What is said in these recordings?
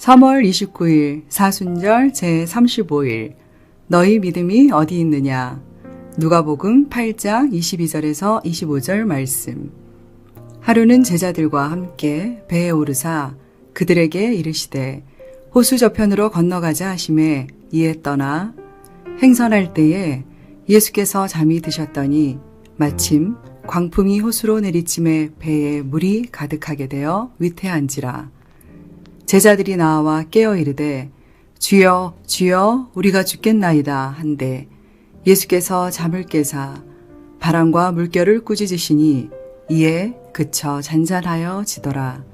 3월 29일 사순절 제35일 너희 믿음이 어디 있느냐? 누가복음 8장 22절에서 25절 말씀. 하루는 제자들과 함께 배에 오르사 그들에게 이르시되 호수 저편으로 건너가자 하심에 이에 떠나 행선할 때에 예수께서 잠이 드셨더니 마침 광풍이 호수로 내리침에 배에 물이 가득하게 되어 위태한지라 제자들이 나와 깨어 이르되 주여 주여 우리가 죽겠나이다 한데 예수께서 잠을 깨사 바람과 물결을 꾸짖으시니 이에 그쳐 잔잔하여 지더라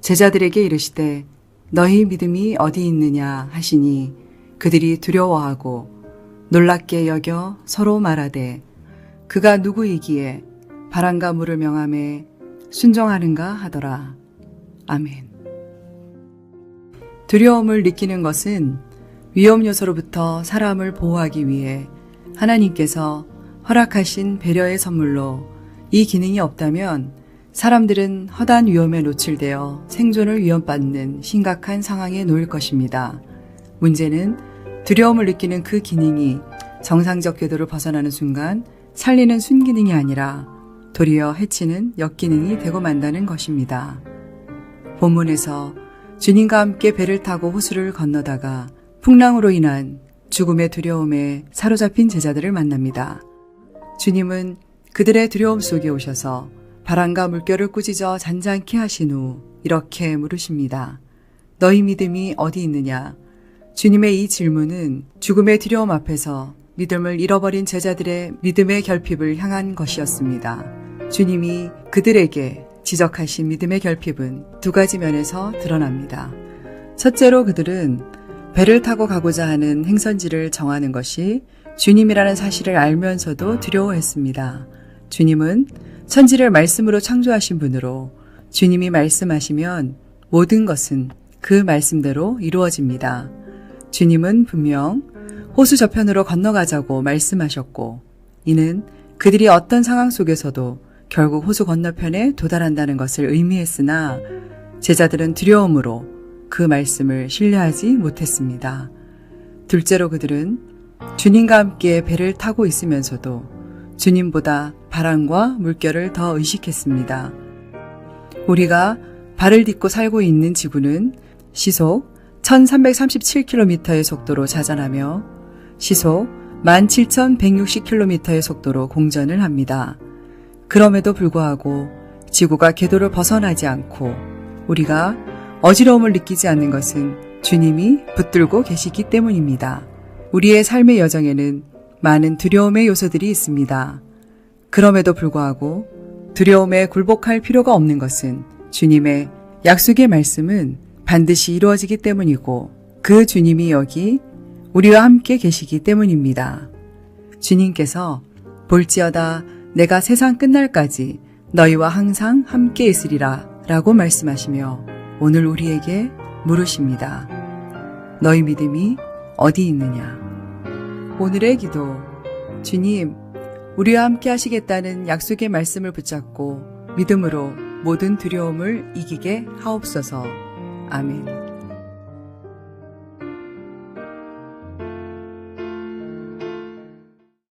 제자들에게 이르시되 너희 믿음이 어디 있느냐 하시니 그들이 두려워하고 놀랍게 여겨 서로 말하되 그가 누구이기에 바람과 물을 명함에 순종하는가 하더라. 아멘. 두려움을 느끼는 것은 위험 요소로부터 사람을 보호하기 위해 하나님께서 허락하신 배려의 선물로 이 기능이 없다면 사람들은 허단 위험에 노출되어 생존을 위협받는 심각한 상황에 놓일 것입니다. 문제는 두려움을 느끼는 그 기능이 정상적 궤도를 벗어나는 순간 살리는 순기능이 아니라 도리어 해치는 역기능이 되고 만다는 것입니다. 본문에서 주님과 함께 배를 타고 호수를 건너다가 풍랑으로 인한 죽음의 두려움에 사로잡힌 제자들을 만납니다. 주님은 그들의 두려움 속에 오셔서 바람과 물결을 꾸짖어 잔잔케 하신 후 이렇게 물으십니다. 너희 믿음이 어디 있느냐? 주님의 이 질문은 죽음의 두려움 앞에서 믿음을 잃어버린 제자들의 믿음의 결핍을 향한 것이었습니다. 주님이 그들에게 지적하신 믿음의 결핍은 두 가지 면에서 드러납니다. 첫째로 그들은 배를 타고 가고자 하는 행선지를 정하는 것이 주님이라는 사실을 알면서도 두려워했습니다. 주님은 천지를 말씀으로 창조하신 분으로 주님이 말씀하시면 모든 것은 그 말씀대로 이루어집니다. 주님은 분명 호수 저편으로 건너가자고 말씀하셨고, 이는 그들이 어떤 상황 속에서도 결국 호수 건너편에 도달한다는 것을 의미했으나 제자들은 두려움으로 그 말씀을 신뢰하지 못했습니다. 둘째로 그들은 주님과 함께 배를 타고 있으면서도 주님보다 바람과 물결을 더 의식했습니다. 우리가 발을 딛고 살고 있는 지구는 시속 1337km의 속도로 자전하며 시속 17,160km의 속도로 공전을 합니다. 그럼에도 불구하고 지구가 궤도를 벗어나지 않고 우리가 어지러움을 느끼지 않는 것은 주님이 붙들고 계시기 때문입니다. 우리의 삶의 여정에는 많은 두려움의 요소들이 있습니다. 그럼에도 불구하고 두려움에 굴복할 필요가 없는 것은 주님의 약속의 말씀은 반드시 이루어지기 때문이고 그 주님이 여기 우리와 함께 계시기 때문입니다. 주님께서 볼지어다 내가 세상 끝날까지 너희와 항상 함께 있으리라 라고 말씀하시며 오늘 우리에게 물으십니다. 너희 믿음이 어디 있느냐? 오늘의 기도. 주님, 우리와 함께 하시겠다는 약속의 말씀을 붙잡고 믿음으로 모든 두려움을 이기게 하옵소서. 아멘.